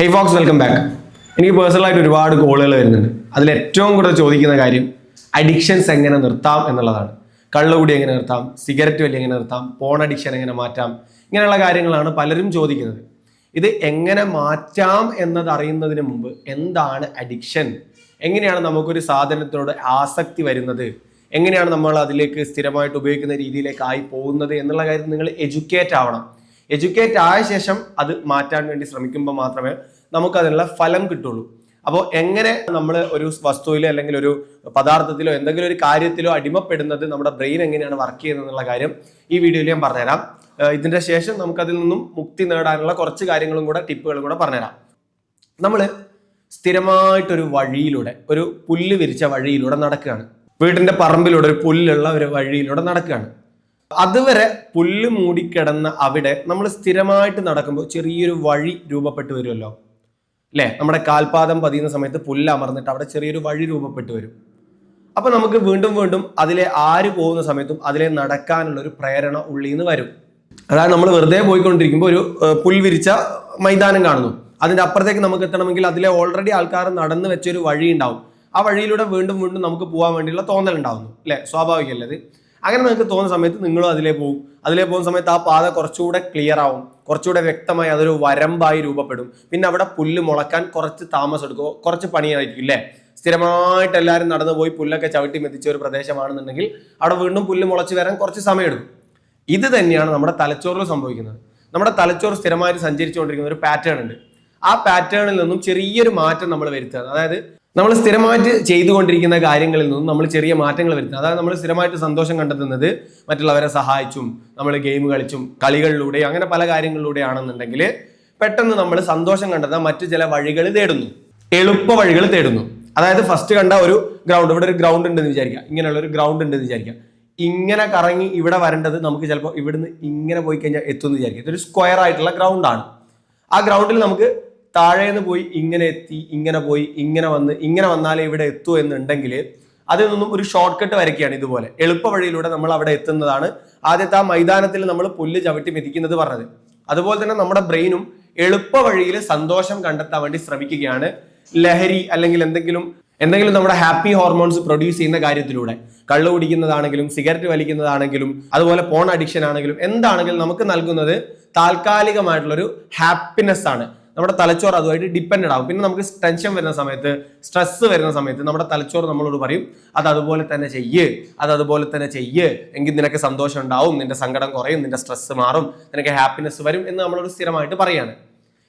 ഹെയ് Fox welcome back എനിക്ക് പേഴ്സണലായിട്ട് ഒരുപാട് കോളുകൾ വരുന്നുണ്ട്. അതിൽ ഏറ്റവും കൂടുതൽ ചോദിക്കുന്ന കാര്യം അഡിക്ഷൻസ് എങ്ങനെ നിർത്താം എന്നുള്ളതാണ്. കള്ളുകൂടി എങ്ങനെ നിർത്താം? സിഗരറ്റ് വലി എങ്ങനെ നിർത്താം? പോൺ അഡിക്ഷൻ എങ്ങനെ മാറ്റാം? ഇങ്ങനെയുള്ള കാര്യങ്ങളാണ് പലരും ചോദിക്കുന്നത്. ഇത് എങ്ങനെ മാറ്റാം എന്നത് അറിയുന്നതിന് മുമ്പ് എന്താണ് അഡിക്ഷൻ എങ്ങനെയാണ് നമുക്കൊരു സാധനത്തിനോട് ആസക്തി വരുന്നത്? എങ്ങനെയാണ് നമ്മൾ അതിലേക്ക് സ്ഥിരമായിട്ട് ഉപയോഗിക്കുന്ന രീതിയിലേക്ക് ആയി പോകുന്നത് എന്നുള്ള കാര്യത്തിൽ നിങ്ങൾ എഡ്യൂക്കേറ്റ് ആവണം. എഡ്യൂക്കേറ്റ് ആയ ശേഷം അത് മാറ്റാൻ വേണ്ടി ശ്രമിക്കുമ്പോൾ മാത്രമേ നമുക്ക് അതിനുള്ള ഫലം കിട്ടുള്ളൂ. അപ്പോൾ എങ്ങനെ നമ്മൾ ഒരു വസ്തുവിലോ അല്ലെങ്കിൽ ഒരു പദാർത്ഥത്തിലോ എന്തെങ്കിലും ഒരു കാര്യത്തിലോ അടിമപ്പെടുന്നത് നമ്മുടെ ബ്രെയിൻ എങ്ങനെയാണ് വർക്ക് ചെയ്യുന്നത് എന്നുള്ള കാര്യം ഈ വീഡിയോയിൽ ഞാൻ പറഞ്ഞുതരാം. ഇതിന്റെ ശേഷം നമുക്കതിൽ നിന്നും മുക്തി നേടാനുള്ള കുറച്ച് കാര്യങ്ങളും കൂടെ ടിപ്പുകളും കൂടെ പറഞ്ഞുതരാം. നമ്മൾ സ്ഥിരമായിട്ടൊരു വഴിയിലൂടെ ഒരു പുല്ല് വിരിച്ച വഴിയിലൂടെ നടക്കുകയാണ്. വീടിന്റെ പറമ്പിലൂടെ ഒരു പുല്ലുള്ള ഒരു വഴിയിലൂടെ നടക്കുകയാണ്. അതുവരെ പുല്ല് മൂടിക്കിടന്ന അവിടെ നമ്മൾ സ്ഥിരമായിട്ട് നടക്കുമ്പോൾ ചെറിയൊരു വഴി രൂപപ്പെട്ടു വരുമല്ലോ. അല്ലേ? നമ്മുടെ കാൽപാദം പതിയുന്ന സമയത്ത് പുല്ല് അമർന്നിട്ട് അവിടെ ചെറിയൊരു വഴി രൂപപ്പെട്ടു വരും. അപ്പൊ നമുക്ക് വീണ്ടും വീണ്ടും അതിലെ ആര് പോകുന്ന സമയത്തും അതിലെ നടക്കാനുള്ള ഒരു പ്രേരണ ഉള്ളിൽ നിന്ന് വരും. അതായത് നമ്മൾ വെറുതെ പോയിക്കൊണ്ടിരിക്കുമ്പോൾ ഒരു പുൽവിരിച്ച മൈതാനം കാണുന്നു. അതിന്റെ അപ്പുറത്തേക്ക് നമുക്ക് എത്തണമെങ്കിൽ അതിലെ ഓൾറെഡി ആൾക്കാർ നടന്നു വെച്ചൊരു വഴി ഉണ്ടാവും ആ വഴിയിലൂടെ വീണ്ടും വീണ്ടും നമുക്ക് പോകാൻ വേണ്ടിയുള്ള തോന്നൽ ഉണ്ടാവുന്നു അല്ലെ സ്വാഭാവികമല്ലേ അങ്ങനെ നിങ്ങൾക്ക് തോന്നുന്ന സമയത്ത് നിങ്ങളും അതിലേ പോകും അതിലേ പോകുന്ന സമയത്ത് ആ പാത കുറച്ചുകൂടെ ക്ലിയർ ആവും. കുറച്ചുകൂടെ വ്യക്തമായി അതൊരു വരമ്പായി രൂപപ്പെടും. പിന്നെ അവിടെ പുല്ല് മുളക്കാൻ കുറച്ച് താമസം എടുക്കും. കുറച്ച് പണിയായിരിക്കും അല്ലേ സ്ഥിരമായിട്ട് എല്ലാവരും നടന്നു പോയി പുല്ലൊക്കെ ചവിട്ടി മെതിച്ച ഒരു പ്രദേശമാണെന്നുണ്ടെങ്കിൽ അവിടെ വീണ്ടും പുല്ല് മുളച്ച് വരാൻ കുറച്ച് സമയം എടുക്കും ഇത് തന്നെയാണ് നമ്മുടെ തലച്ചോറിൽ സംഭവിക്കുന്നത്. നമ്മുടെ തലച്ചോറ് സ്ഥിരമായിട്ട് സഞ്ചരിച്ചുകൊണ്ടിരിക്കുന്ന ഒരു പാറ്റേൺ ഉണ്ട്. ആ പാറ്റേണിൽ നിന്നും ചെറിയൊരു മാറ്റം നമ്മൾ വരുത്തുക. അതായത് നമ്മൾ സ്ഥിരമായിട്ട് ചെയ്തുകൊണ്ടിരിക്കുന്ന കാര്യങ്ങളിൽ നിന്നും നമ്മൾ ചെറിയ മാറ്റങ്ങൾ വരുത്തുന്നത് അതായത് നമ്മൾ സ്ഥിരമായിട്ട് സന്തോഷം കണ്ടെത്തുന്നത്. മറ്റുള്ളവരെ സഹായിച്ചും നമ്മൾ ഗെയിം കളിച്ചും കളികളിലൂടെ അങ്ങനെ പല കാര്യങ്ങളിലൂടെ കാര്യങ്ങളിലൂടെയാണെന്നുണ്ടെങ്കിൽ പെട്ടെന്ന് നമ്മൾ സന്തോഷം കണ്ടെത്താൻ മറ്റു ചില വഴികൾ തേടുന്നു. എളുപ്പ വഴികൾ തേടുന്നു. അതായത് ഫസ്റ്റ് കണ്ട ഒരു ഗ്രൗണ്ട് ഇവിടെ ഒരു ഗ്രൗണ്ട് ഉണ്ടെന്ന് വിചാരിക്കുക. ഇങ്ങനെയുള്ള ഒരു ഗ്രൗണ്ട് ഉണ്ടെന്ന് വിചാരിക്കുക. ഇങ്ങനെ കറങ്ങി ഇവിടെ വരേണ്ടത് നമുക്ക് ചിലപ്പോൾ ഇവിടുന്ന് ഇങ്ങനെ പോയി കഴിഞ്ഞാൽ എത്തുമെന്ന് വിചാരിക്കുക. ഇതൊരു സ്ക്വയർ ആയിട്ടുള്ള ഗ്രൗണ്ടാണ് ആ ഗ്രൗണ്ടിൽ നമുക്ക് താഴേന്ന് പോയി ഇങ്ങനെ എത്തി ഇങ്ങനെ പോയി ഇങ്ങനെ വന്ന് ഇങ്ങനെ വന്നാലേ ഇവിടെ എത്തൂ എന്നുണ്ടെങ്കിൽ അതിൽ നിന്നും ഒരു ഷോർട്ട് കട്ട് വരയ്ക്കുകയാണ് ഇതുപോലെ. എളുപ്പ വഴിയിലൂടെ നമ്മൾ അവിടെ എത്തുന്നതാണ് ആദ്യത്തെ ആ മൈതാനത്തിൽ നമ്മൾ പുല്ല് ചവിട്ടി മെതിക്കുന്നത് പറഞ്ഞത്. അതുപോലെ തന്നെ നമ്മുടെ ബ്രെയിനും എളുപ്പ വഴിയിൽ സന്തോഷം കണ്ടെത്താൻ വേണ്ടി ശ്രമിക്കുകയാണ്. ലഹരി അല്ലെങ്കിൽ എന്തെങ്കിലും എന്തെങ്കിലും നമ്മുടെ ഹാപ്പി ഹോർമോൺസ് പ്രൊഡ്യൂസ് ചെയ്യുന്ന കാര്യത്തിലൂടെ. കള്ളു കുടിക്കുന്നതാണെങ്കിലും സിഗരറ്റ് വലിക്കുന്നതാണെങ്കിലും അതുപോലെ പോൺ അഡിക്ഷൻ ആണെങ്കിലും എന്താണെങ്കിലും നമുക്ക് നൽകുന്നത് താൽക്കാലികമായിട്ടുള്ളൊരു ഹാപ്പിനെസ് ആണ്. നമ്മുടെ തലച്ചോറ് അതുമായിട്ട് ഡിപ്പെൻഡ് ആവും. പിന്നെ നമുക്ക് ടെൻഷൻ വരുന്ന സമയത്ത് സ്ട്രെസ് വരുന്ന സമയത്ത് നമ്മുടെ തലച്ചോറ് നമ്മളോട് പറയും അത് അതുപോലെ തന്നെ ചെയ്യ് അത് അതുപോലെ തന്നെ ചെയ്യ്. എങ്കിൽ നിനക്ക് സന്തോഷം ഉണ്ടാവും നിന്റെ സങ്കടം കുറയും നിന്റെ സ്ട്രെസ് മാറും നിനക്ക് ഹാപ്പിനെസ് വരും എന്ന് നമ്മളോട് സ്ഥിരമായിട്ട് പറയാണ്.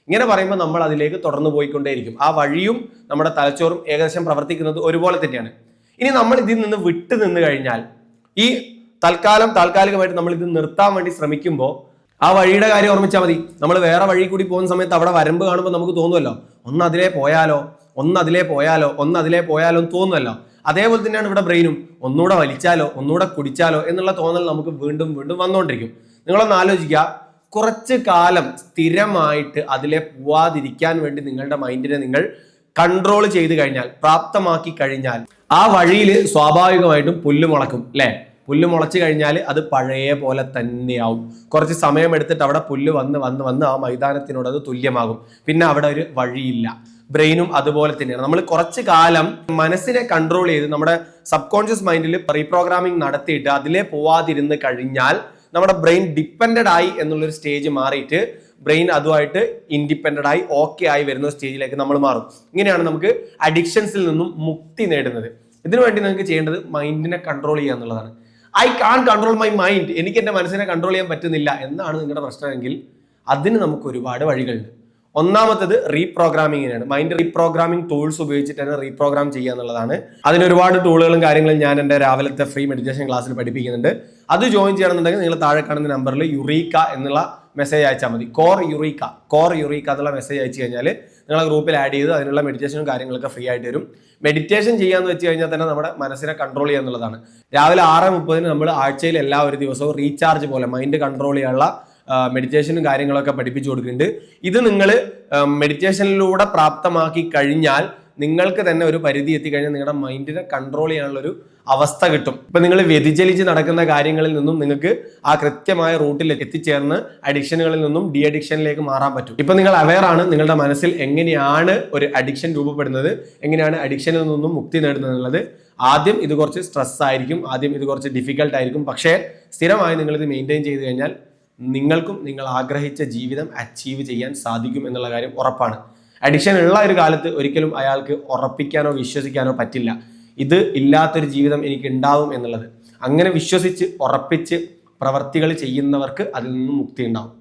ഇങ്ങനെ പറയുമ്പോൾ നമ്മൾ അതിലേക്ക് തുടർന്ന് പോയിക്കൊണ്ടേയിരിക്കും. ആ വഴിയും നമ്മുടെ തലച്ചോറും ഏകദേശം പ്രവർത്തിക്കുന്നത് ഒരുപോലെ തന്നെയാണ്. ഇനി നമ്മൾ ഇതിൽ നിന്ന് വിട്ടു നിന്ന് കഴിഞ്ഞാൽ ഈ തൽക്കാലം താൽക്കാലികമായിട്ട് നമ്മൾ ഇത് നിർത്താൻ വേണ്ടി ശ്രമിക്കുമ്പോൾ ആ വഴിയുടെ കാര്യം ഓർമ്മിച്ചാൽ മതി. നമ്മൾ വേറെ വഴി കൂടി പോകുന്ന സമയത്ത് അവിടെ വരമ്പ് കാണുമ്പോൾ നമുക്ക് തോന്നുമല്ലോ ഒന്ന് അതിലേ പോയാലോ ഒന്ന് അതിലേ പോയാലോ ഒന്ന് അതിലേ പോയാലോ എന്ന് തോന്നുമല്ലോ അതേപോലെ തന്നെയാണ് ഇവിടെ ബ്രെയിനും. ഒന്നുകൂടെ വലിച്ചാലോ ഒന്നുകൂടെ കുടിച്ചാലോ എന്നുള്ള തോന്നൽ നമുക്ക് വീണ്ടും വീണ്ടും വന്നുകൊണ്ടിരിക്കും നിങ്ങളൊന്ന് ആലോചിക്കുക കുറച്ച് കാലം സ്ഥിരമായിട്ട് അതിലെ പോവാതിരിക്കാൻ വേണ്ടി നിങ്ങളുടെ മൈൻഡിനെ നിങ്ങൾ കൺട്രോൾ ചെയ്ത് കഴിഞ്ഞാൽ പ്രാപ്തമാക്കി കഴിഞ്ഞാൽ ആ വഴിയിൽ സ്വാഭാവികമായിട്ടും പുല്ല് മുളക്കും അല്ലേ? പുല്ല് മുളച്ചു കഴിഞ്ഞാൽ അത് പഴയ പോലെ തന്നെയാവും. കുറച്ച് സമയം എടുത്തിട്ട് അവിടെ പുല്ല് വന്ന് വന്ന് വന്ന് ആ മൈതാനത്തിനോട് അത് തുല്യമാകും. പിന്നെ അവിടെ ഒരു വഴിയില്ല. ബ്രെയിനും അതുപോലെ തന്നെയാണ്. നമ്മൾ കുറച്ച് കാലം മനസ്സിനെ കൺട്രോൾ ചെയ്ത് നമ്മുടെ സബ് കോൺഷ്യസ് മൈൻഡിൽ റീപ്രോഗ്രാമിംഗ് നടത്തിയിട്ട് അതിലേ പോവാതിരുന്ന് കഴിഞ്ഞാൽ നമ്മുടെ ബ്രെയിൻ ഡിപ്പെൻഡഡ് ആയി എന്നുള്ളൊരു സ്റ്റേജ് മാറിയിട്ട് ബ്രെയിൻ അതുമായിട്ട് ഇൻഡിപെൻഡന്റ് ആയി ഓക്കെ ആയി വരുന്ന സ്റ്റേജിലേക്ക് നമ്മൾ മാറും. ഇങ്ങനെയാണ് നമുക്ക് അഡിക്ഷൻസിൽ നിന്നും മുക്തി നേടുന്നത്. ഇതിനു വേണ്ടി നിങ്ങൾക്ക് ചെയ്യേണ്ടത് മൈൻഡിനെ കൺട്രോൾ ചെയ്യുക എന്നുള്ളതാണ്. I can control my mind എനിക്ക് എന്റെ മനസ്സിനെ കൺട്രോൾ ചെയ്യാൻ പറ്റുന്നില്ല എന്നാണ് നിങ്ങളുടെ പ്രശ്നമെങ്കിൽ അതിന് നമുക്ക് ഒരുപാട് വഴികളുണ്ട്. ഒന്നാമത്തത് റീപ്രോഗ്രാമിങ്ങിനാണ് മൈൻഡ് റീപ്രോഗ്രാമിംഗ് ടൂൾസ് ഉപയോഗിച്ചിട്ട് തന്നെ റീപ്രോഗ്രാം ചെയ്യുക എന്നുള്ളതാണ്. അതിന് ഒരുപാട് ടൂളുകളും കാര്യങ്ങളും ഞാൻ എന്റെ രാവിലത്തെ ഫ്രീ മെഡിറ്റേഷൻ ക്ലാസ്സിൽ പഠിപ്പിക്കുന്നുണ്ട്. അത് ജോയിൻ ചെയ്യണമെന്നുണ്ടെങ്കിൽ നിങ്ങൾ താഴെ കാണുന്ന നമ്പറിൽ യുറീക്ക എന്നുള്ള മെസ്സേജ് അയച്ചാൽ മതി. കോർ യുറീക്ക കോർ യുറീക്ക എന്നുള്ള മെസ്സേജ് അയച്ചു കഴിഞ്ഞാൽ നിങ്ങൾ ഗ്രൂപ്പിൽ ആഡ് ചെയ്ത് അതിനുള്ള മെഡിറ്റേഷനും കാര്യങ്ങളൊക്കെ ഫ്രീ ആയിട്ട് വരും. മെഡിറ്റേഷൻ ചെയ്യാന്ന് വെച്ച് കഴിഞ്ഞാൽ തന്നെ നമ്മുടെ മനസ്സിനെ കൺട്രോൾ ചെയ്യുക എന്നുള്ളതാണ്. രാവിലെ ആറ് മുപ്പതിന് നമ്മൾ ആഴ്ചയിൽ എല്ലാ ഒരു ദിവസവും റീചാർജ് പോലെ മൈൻഡ് കൺട്രോൾ ചെയ്യാനുള്ള മെഡിറ്റേഷനും കാര്യങ്ങളൊക്കെ പഠിപ്പിച്ചു കൊടുക്കുന്നുണ്ട്. ഇത് നിങ്ങൾ മെഡിറ്റേഷനിലൂടെ പ്രാപ്തമാക്കി കഴിഞ്ഞാൽ നിങ്ങൾക്ക് തന്നെ ഒരു പരിധി എത്തിക്കഴിഞ്ഞാൽ നിങ്ങളുടെ മൈൻഡിനെ കൺട്രോൾ ചെയ്യാനുള്ള ഒരു അവസ്ഥ കിട്ടും. ഇപ്പം നിങ്ങൾ വ്യതിചലിച്ച് നടക്കുന്ന കാര്യങ്ങളിൽ നിന്നും നിങ്ങൾക്ക് ആ കൃത്യമായ റൂട്ടിൽ എത്തിച്ചേർന്ന് അഡിക്ഷനുകളിൽ നിന്നും ഡി അഡിക്ഷനിലേക്ക് മാറാൻ പറ്റും. ഇപ്പം നിങ്ങൾ അവെയർ ആണ് നിങ്ങളുടെ മനസ്സിൽ എങ്ങനെയാണ് ഒരു അഡിക്ഷൻ രൂപപ്പെടുന്നത് എങ്ങനെയാണ് അഡിക്ഷനിൽ നിന്നും മുക്തി നേടുന്നത് എന്നുള്ളത് ആദ്യം ഇത് കുറച്ച് സ്ട്രെസ് ആയിരിക്കും ആദ്യം ഇത് കുറച്ച് ഡിഫിക്കൽട്ട് ആയിരിക്കും. പക്ഷേ സ്ഥിരമായി നിങ്ങളിത് മെയിന്റെയിൻ ചെയ്ത് കഴിഞ്ഞാൽ നിങ്ങൾക്കും നിങ്ങൾ ആഗ്രഹിച്ച ജീവിതം അച്ചീവ് ചെയ്യാൻ സാധിക്കും എന്നുള്ള കാര്യം ഉറപ്പാണ്. അഡിക്ഷൻ ഉള്ള ഒരു കാലത്ത് ഒരിക്കലും അയാൾക്ക് ഉറപ്പിക്കാനോ വിശ്വസിക്കാനോ പറ്റില്ല. ഇത് ഇല്ലാത്തൊരു ജീവിതം എനിക്ക് ഉണ്ടാവും എന്നുള്ളത്. അങ്ങനെ വിശ്വസിച്ച് ഉറപ്പിച്ച് പ്രവർത്തികൾ ചെയ്യുന്നവർക്ക് അതിൽ നിന്നും മുക്തി ഉണ്ടാവും